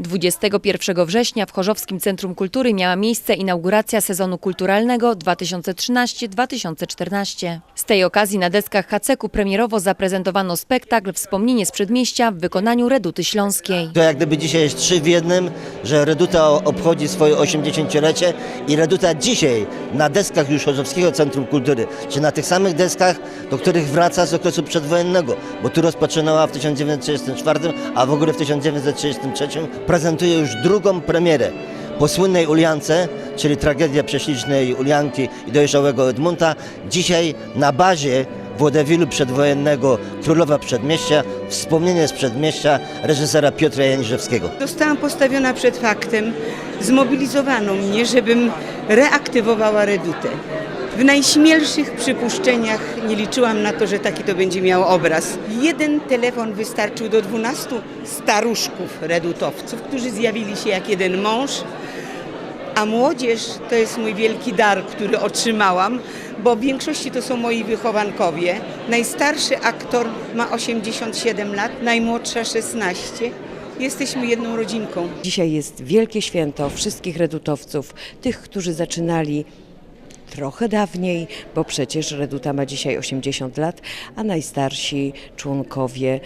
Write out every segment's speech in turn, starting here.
21 września w Chorzowskim Centrum Kultury miała miejsce inauguracja sezonu kulturalnego 2013-2014. Z tej okazji na deskach Haceku premierowo zaprezentowano spektakl Wspomnienie z Przedmieścia w wykonaniu Reduty Śląskiej. To jak gdyby dzisiaj jest trzy w jednym, że Reduta obchodzi swoje 80-lecie i Reduta dzisiaj na deskach już Chorzowskiego Centrum Kultury, czy na tych samych deskach, do których wraca z okresu przedwojennego, bo tu rozpoczynała w 1934, a w ogóle w 1933 prezentuje już drugą premierę. Po słynnej Uliance, czyli tragedia prześlicznej Ulianki i dojrzałego Edmunta, dzisiaj na bazie wodewilu przedwojennego Królowa Przedmieścia, wspomnienie z Przedmieścia reżysera Piotra Janiszewskiego. Zostałam postawiona przed faktem, zmobilizowano mnie, żebym reaktywowała redutę. W najśmielszych przypuszczeniach nie liczyłam na to, że taki to będzie miał obraz. Jeden telefon wystarczył do 12 staruszków redutowców, którzy zjawili się jak jeden mąż, a młodzież to jest mój wielki dar, który otrzymałam, bo w większości to są moi wychowankowie. Najstarszy aktor ma 87 lat, najmłodsza 16. Jesteśmy jedną rodzinką. Dzisiaj jest wielkie święto wszystkich redutowców, tych, którzy zaczynali trochę dawniej, bo przecież Reduta ma dzisiaj 80 lat, a najstarsi członkowie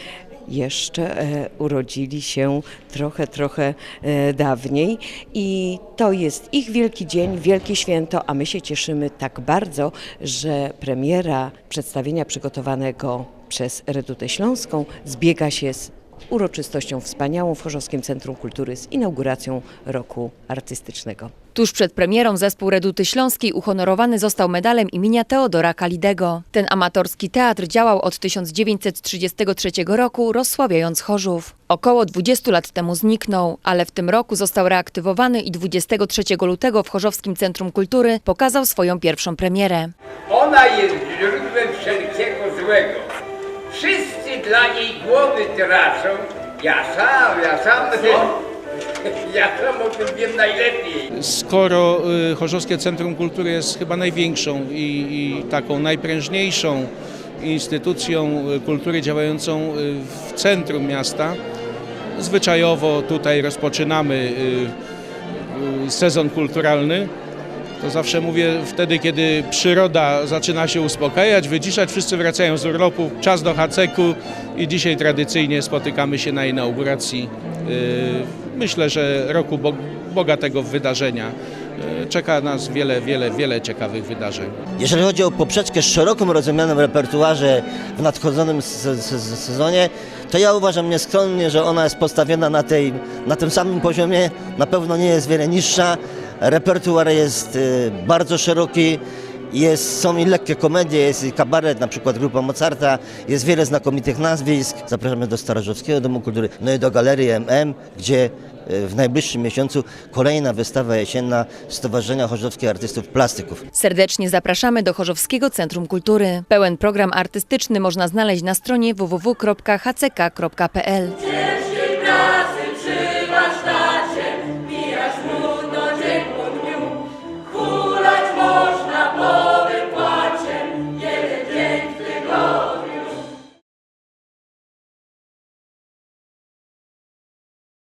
jeszcze e, urodzili się trochę, trochę e, dawniej i to jest ich wielki dzień, wielkie święto, a my się cieszymy tak bardzo, że premiera przedstawienia przygotowanego przez Redutę Śląską zbiega się z uroczystością wspaniałą w Chorzowskim Centrum Kultury z inauguracją roku artystycznego. Tuż przed premierą zespół Reduty Śląskiej uhonorowany został medalem imienia Teodora Kalidego. Ten amatorski teatr działał od 1933 roku, rozsławiając Chorzów. Około 20 lat temu zniknął, ale w tym roku został reaktywowany i 23 lutego w Chorzowskim Centrum Kultury pokazał swoją pierwszą premierę. Ona jest źródłem wszelkiego złego. Wszyscy dla niej głowy tracą. Ja sam, ja sam, ja sam o tym wiem najlepiej. skoro y, Chorzowskie Centrum Kultury jest chyba największą i, i taką najprężniejszą instytucją y, kultury działającą y, w centrum miasta, zwyczajowo tutaj rozpoczynamy sezon kulturalny. To zawsze mówię wtedy, kiedy przyroda zaczyna się uspokajać, wyciszać, wszyscy wracają z urlopu, czas do haceku i dzisiaj tradycyjnie spotykamy się na inauguracji. y, Myślę, że roku bo- bogatego wydarzenia. Y, Czeka nas wiele, wiele, wiele ciekawych wydarzeń. Jeżeli chodzi o poprzeczkę szerokim rozumianym repertuarze w nadchodzącym se- se- se- sezonie, to ja uważam nieskromnie, że ona jest postawiona na, tej, na tym samym poziomie, na pewno nie jest wiele niższa. Repertuar jest y, bardzo szeroki, jest, są i lekkie komedie, jest i kabaret, na przykład grupa Mozarta, jest wiele znakomitych nazwisk. Zapraszamy do Starożowskiego Domu Kultury, no i do Galerii MM, gdzie y, w najbliższym miesiącu kolejna wystawa jesienna Stowarzyszenia Chorzowskich Artystów Plastyków. Serdecznie zapraszamy do Chorzowskiego Centrum Kultury. Pełen program artystyczny można znaleźć na stronie www.hck.pl.